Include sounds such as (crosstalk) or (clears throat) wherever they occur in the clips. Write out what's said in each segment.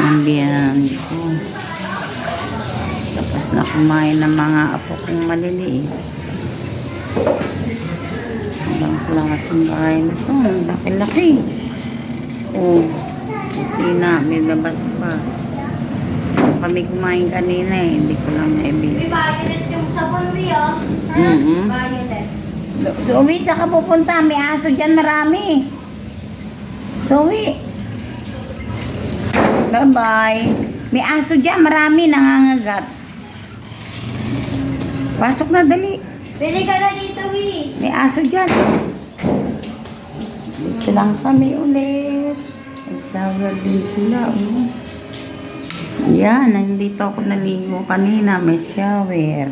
ang biyanan ko. Tapos na kumain ng mga apo kong maliliit. Hanggang sa lahat ng bahay na ito. Ang laki-laki. Oh, kusina. May labas pa. Kami kumain kanina eh. Hindi ko lang naibig. May violet yung sabon niyo. Ha? Mhm. Violet. So, uwi, saan ka pupunta? May aso dyan marami. So, uwi. Bye-bye. May aso dyan, marami nangangagat. Pasok na, dali. Pili ka na dito, Wi. May aso dyan. Dito lang kami ulit. Nag-shower din sila. Oh. Yan, nandito ako naligo kanina. May shower.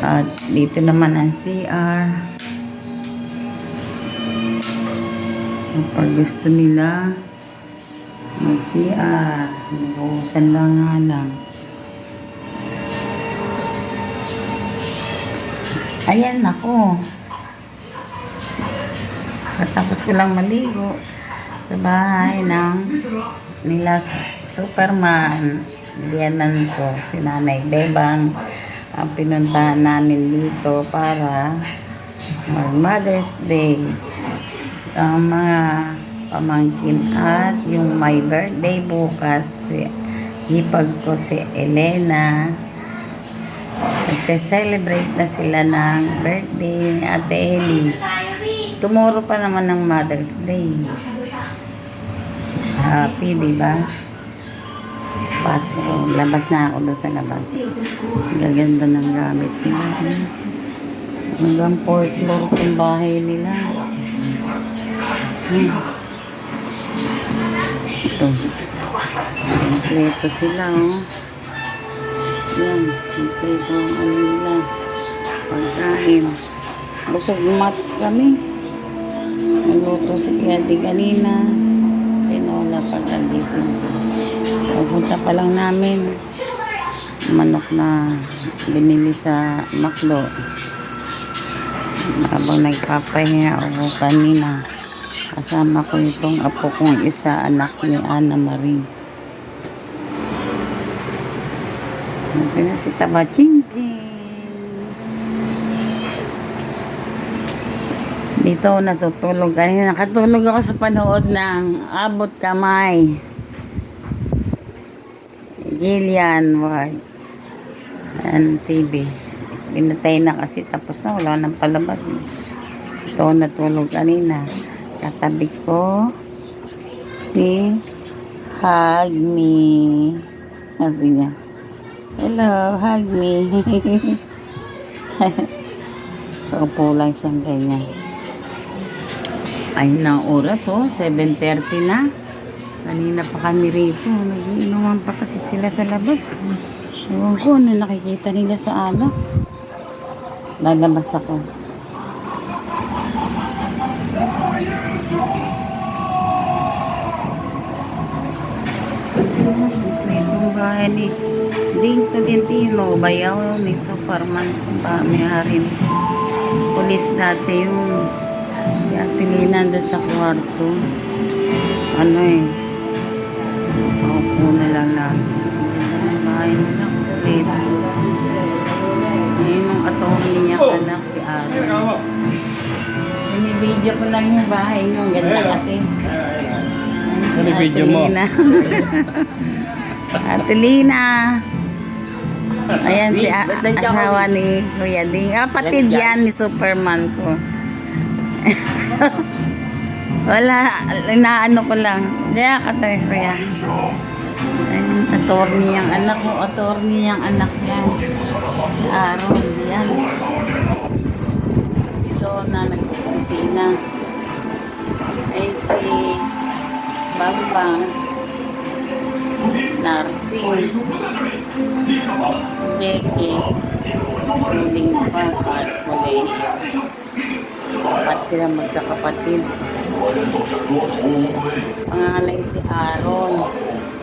At dito naman ang CR. Kapag gusto nila, mag-CR. Nabuhusan lang nga lang. Ayan ako. Katapos ko lang maligo sa bahay ng nila Superman. Biyanan ko si Nanay Bebang ang pinuntahan namin dito para mag Mother's Day ang mga pamangkin at yung my birthday bukas hipag ko si Elena Nagse-celebrate na sila ng birthday ni Ate Ellie. Tomorrow pa naman ng Mother's Day. Happy, di ba? Paso, labas na ako doon sa labas. Gaganda ng gamit nila. Hanggang fourth floor yung bahay nila. Ito. Kompleto sila, oh. Yan, kompleto ang ano nila. Pagkain. Busog mats kami. Nagluto si Kiyadi kanina. Tinola pag-agising. Pagpunta pa lang namin. Manok na binili sa Maklo. Habang nagpapahinga ako kanina. Kasama ko itong apo kong isa, anak ni Ana Marie. Ito na si Taba Ching Dito natutulog. Kanina nakatulog ako sa panood ng Abot Kamay. Gillian Wards. Ayan, TV. Pinatay na kasi tapos na. Wala nang palabas. Ito natulog kanina. Katabi ko si Hug Me. Sabi niya. Hello, hug me. Paupo lang siyang ganyan. Ayun na oras, oh. 7.30 na. Kanina pa kami rito. Nagiinuman pa kasi sila sa labas. Ewan ko, ano nakikita nila sa alak. Lalabas ako. Itong bahay ni Ding Tolentino, bayaw ni Superman, ba, may harin. Pulis dati yung Lina doon sa kwarto. Ano eh, paupo na lang na. Ang bahay nila, kulit. Ngayon yung atong niya anak si Aaron. Binibidyo ko lang yung bahay niyo, ang ganda kasi. Binibidyo mo? (laughs) Ate Lina. Ayan si a- asawa ni Kuya Ding. Kapatid yan ni Superman ko. (laughs) Wala, inaano ko lang. Diyan ka tayo, Kuya. Attorney yung anak ko. Attorney yung anak yan. Si Aaron, yan. Si Donna, nag-opisina. Ay, si Bambang. Nursing. Becky. Schooling pa at kolehiyo. Apat sila magkakapatid. Panganay si Aaron.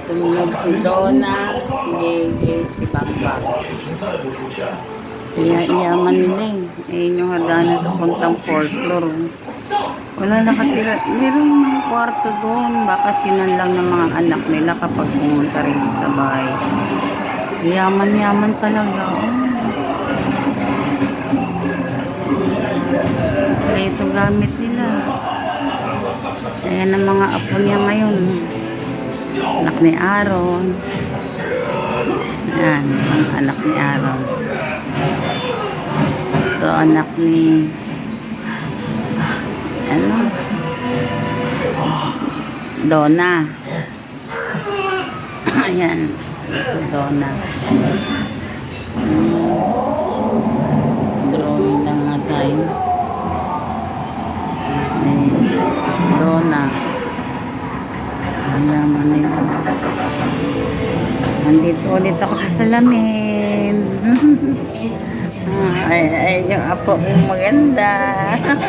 Sumunod si Donna, si Gege, si Bamba. Kaya iyaman nila eh. Ayun yung hagdanan sa puntang floor. Wala nakatira. Merong mga kwarto doon. Bakasyonan lang ng mga anak nila kapag pumunta rin sa bahay. Yaman-yaman talaga. Oh. Ito gamit nila. Ayan ang mga apo niya ngayon. Anak ni Aaron. Ayan, ang anak ni Aaron. Ito anak ni (clears throat) Donna. Ayan. Hmm. Drawing lang nga tayo. Eh, Donna. Alaman nila. Nandito ulit ako sa salamin. (laughs) Ah, ay, ay, yung apo ko maganda. (laughs)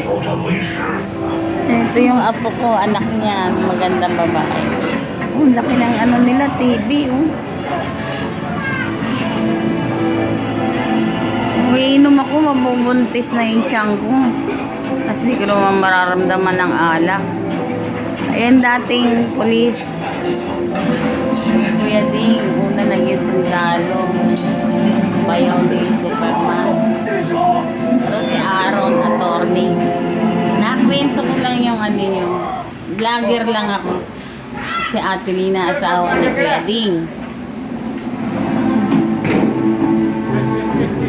Ito yung apo ko, anak niya, magandang babae. Oh, laki ng ano nila, TV, oh. Umiinom ako, mabubuntis na yung tiyan ko. Tapos di ko naman mararamdaman ng alak. Ayan dating polis. Kuya Ding, una naging vlogger lang ako. Si Ate Lina, asawa ni Kuya Ding.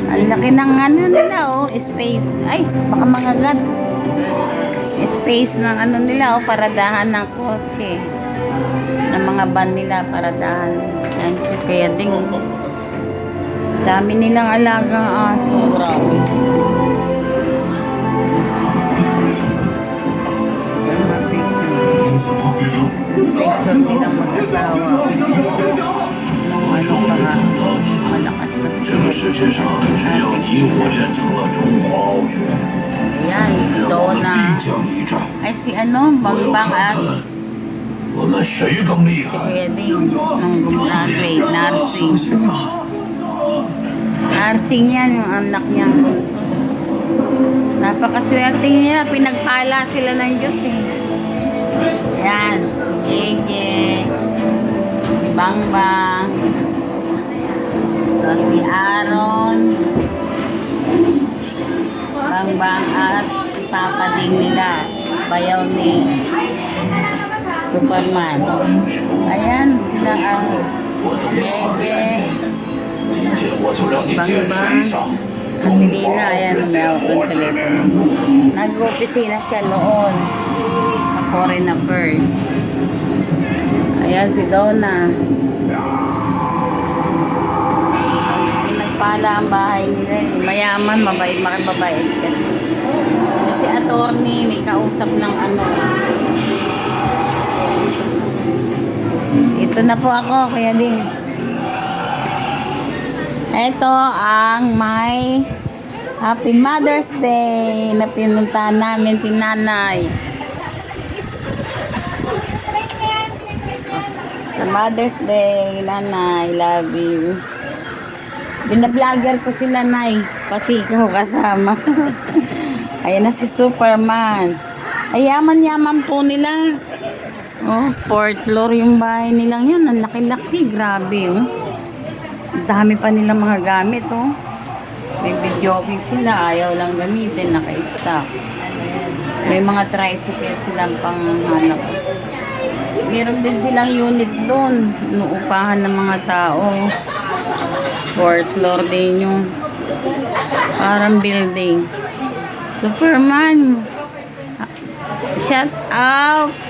Ang laki ng ano nila oh, space. Ay, baka mga gat. Space ng ano nila oh, paradahan ng kotse. Ng mga van nila, paradahan. Yan si Kuya Ding. Dami nilang alagang aso. Grabe. ay si ano, Bangbang at si Kuya Ding nung gumraduate, nursing. Nursing yan, yung anak niya. Napakaswerte niya, pinagpala sila ng Diyos eh. Yan, si JJ, si Bangbang, so, si Aaron, Bangbang at papading nila. Bayaw ni Superman. Ayan, sila ang Gege. Bangbang. Angelina, ayan, mayroon kong telepono. Nag-opisina siya noon. Sa foreign affairs. Ayan, si Donna. Pinagpala ang bahay nila. Mayaman, mabait, makibabait. Kasi kasi attorney, may kausap ng ano. Ito na po ako, Kuya Ding. Ito ang my Happy Mother's Day na pinuntahan namin si nanay. Sa Mother's Day, nanay, love you. Binablogger ko sila, nay. Pati ikaw kasama. (laughs) Ayan na si Superman. Ay, yaman-yaman po nila. Oh, fourth floor yung bahay nilang yan. Ang laki-laki. Grabe, oh. Dami pa nilang mga gamit, oh. May video sila, ayaw lang gamitin, naka-stock. May mga tricycle silang panghanap. Meron din silang unit doon, inuupahan ng mga tao. Fourth floor din yung parang building. Superman, shout out